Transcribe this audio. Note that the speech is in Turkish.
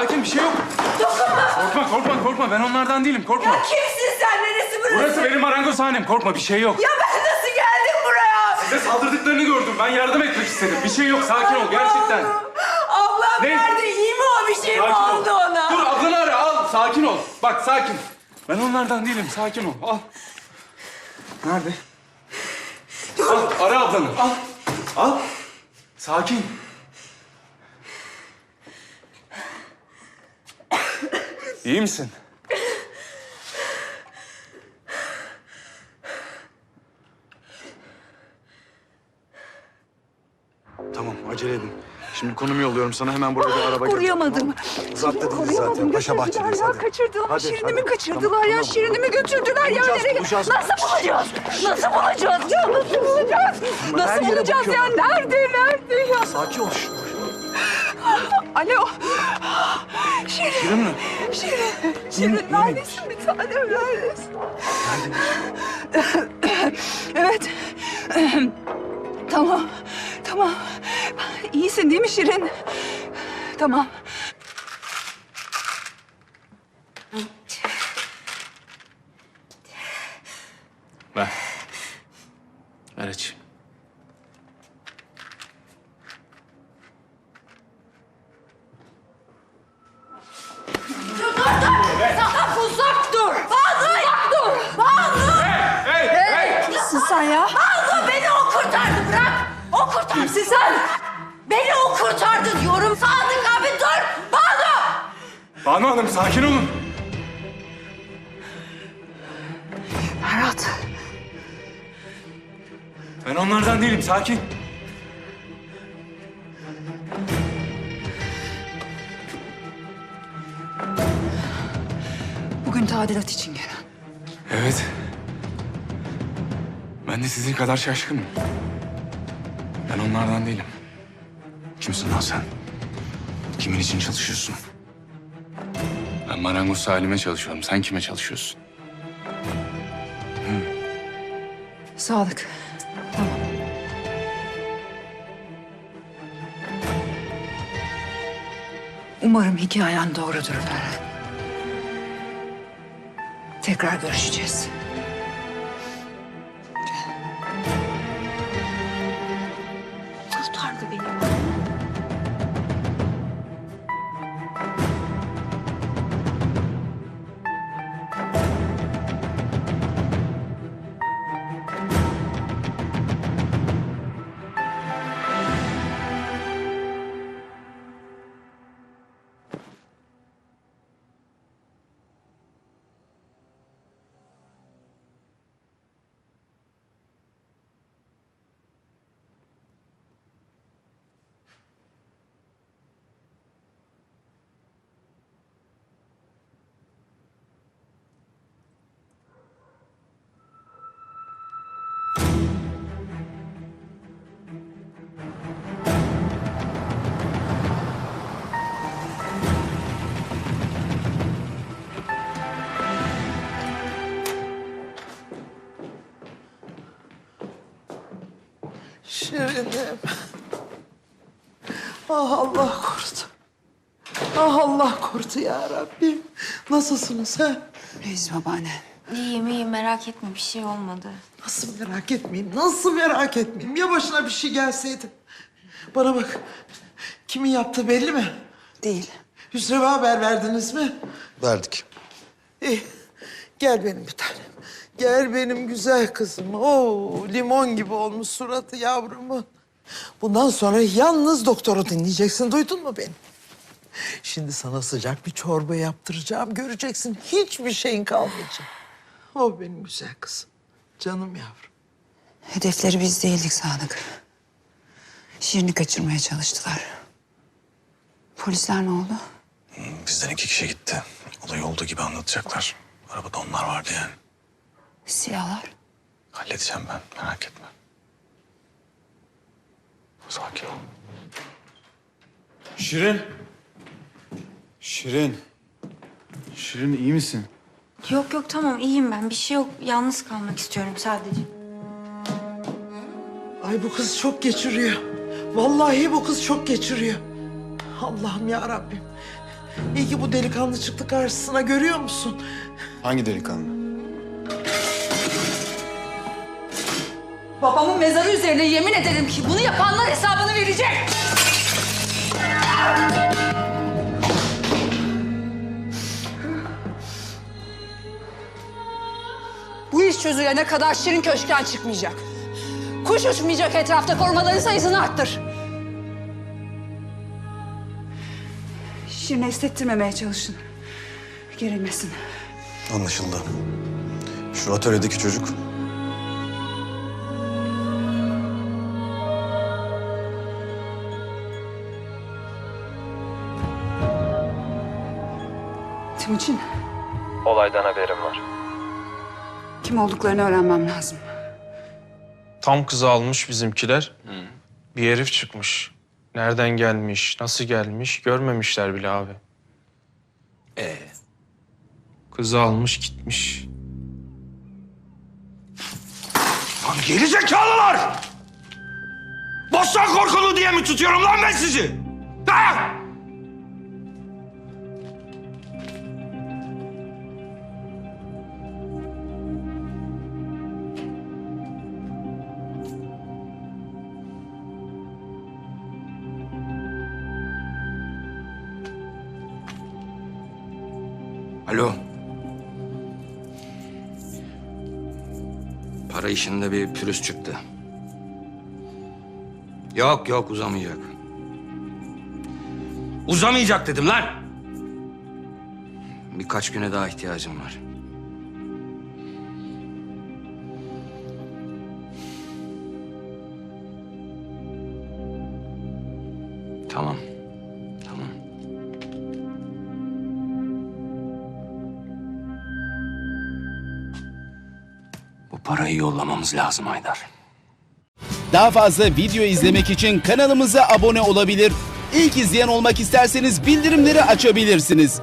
sakin bir şey yok. Korkma korkma korkma ben onlardan değilim korkma. Kimsin sen? Neresi burası? Burası benim marangozhanem korkma bir şey yok. Ya ben nasıl geldim buraya? Size saldırdıklarını gördüm ben yardım etmek istedim. Bir şey yok sakin ol gerçekten. Ablam Ne? nerede? İyi mi o? Bir şey mi Sakin ol. oldu ona? Dur ablanı ara al sakin ol. Bak sakin. Ben onlardan değilim sakin ol al. Nerede? Al ara ablanı al. Al. Sakin. İyi misin? Tamam acele edin. Şimdi konumu yolluyorum sana hemen burada bir araba. Koruyamadım. Zapt edildi zaten. Paşa bahçedeyiz ya. hadi. Kaçırdılar. Hadi, Şirinimi hadi. kaçırdılar Tamam, ya. tamam. Şirinimi götürdüler ya. Bulacağız, Nereye? bulacağız. Nasıl bulacağız? Nasıl bulacağız ya? Nasıl bulacağız? her Nasıl yere bulacağız ya? bakıyorlar. Nerede? Nerede ya? Sakin ol. şş. Alo. Şirin. Şirin mi? Şirin. Şirin neredesin bir tanem? Neredesin? evet. tamam. Tamam. İyisin değil mi Şirin? Tamam. Ver. Ver Nasılsın sen ya? Banu beni o kurtardı bırak! O kurtardı! Kimsin sen? Beni o kurtardı diyorum. Sadık abi dur! Banu! Banu Hanım sakin olun. Ferhat. Ben onlardan değilim sakin. Bugün tadilat için gelen. Evet. Ben de sizin kadar şaşkınım. Ben onlardan değilim. Kimsin lan sen? Kimin için çalışıyorsun? Ben marangoz Salim'e çalışıyorum. Sen kime çalışıyorsun? Sağlık. Tamam. Umarım hikayen doğrudur Ferhat. Tekrar görüşeceğiz. Şirinim. Ah Allah korudu. Ah Allah korudu ya Rabbim. Nasılsınız ha? Reis babaanne. İyiyim iyiyim merak etme bir şey olmadı. Nasıl merak etmeyeyim, nasıl merak etmeyeyim? Ya başına bir şey gelseydi? Bana bak, kimin yaptığı belli mi? Değil. Hüsrev'e haber verdiniz mi? Verdik. İyi, gel benim bir tanem. Gel benim güzel kızım. Oo, limon gibi olmuş suratı yavrumun. Bundan sonra yalnız doktoru dinleyeceksin. Duydun mu beni? Şimdi sana sıcak bir çorba yaptıracağım. Göreceksin hiçbir şeyin kalmayacak. O benim güzel kızım. Canım yavrum. Hedefleri biz değildik Sadık. Şirin'i kaçırmaya çalıştılar. Polisler ne oldu? Bizden iki kişi gitti. Olay olduğu gibi anlatacaklar. Arabada onlar vardı yani. Siyahlar. Halledeceğim ben merak etme. Sakin ol. Şirin. Şirin. Şirin iyi misin? Yok yok tamam iyiyim ben bir şey yok yalnız kalmak istiyorum sadece. Ay bu kız çok geçiriyor. Vallahi bu kız çok geçiriyor. Allah'ım ya Rabbim. İyi ki bu delikanlı çıktı karşısına görüyor musun? Hangi delikanlı? Babamın mezarı üzerine yemin ederim ki bunu yapanlar hesabını verecek. Bu iş çözülene kadar Şirin köşkten çıkmayacak. Kuş uçmayacak etrafta korumaların sayısını arttır. Şirin'e hissettirmemeye çalışın. Gerilmesin. Anlaşıldı. Şu atölyedeki çocuk Timuçin, Olaydan haberim var. kim olduklarını öğrenmem lazım. Tam kızı almış bizimkiler. Bir herif çıkmış. Nereden gelmiş, nasıl gelmiş görmemişler bile abi. Ee? Kızı almış gitmiş. Lan geri zekalılar! Bostan korkulu diye mi tutuyorum lan ben sizi? Ha? Alo. Para işinde bir pürüz çıktı. Yok yok uzamayacak. Uzamayacak dedim lan. Birkaç güne daha ihtiyacım var. Tamam. Parayı yollamamız lazım Haydar. Daha fazla video izlemek için kanalımıza abone olabilir. İlk izleyen olmak isterseniz bildirimleri açabilirsiniz.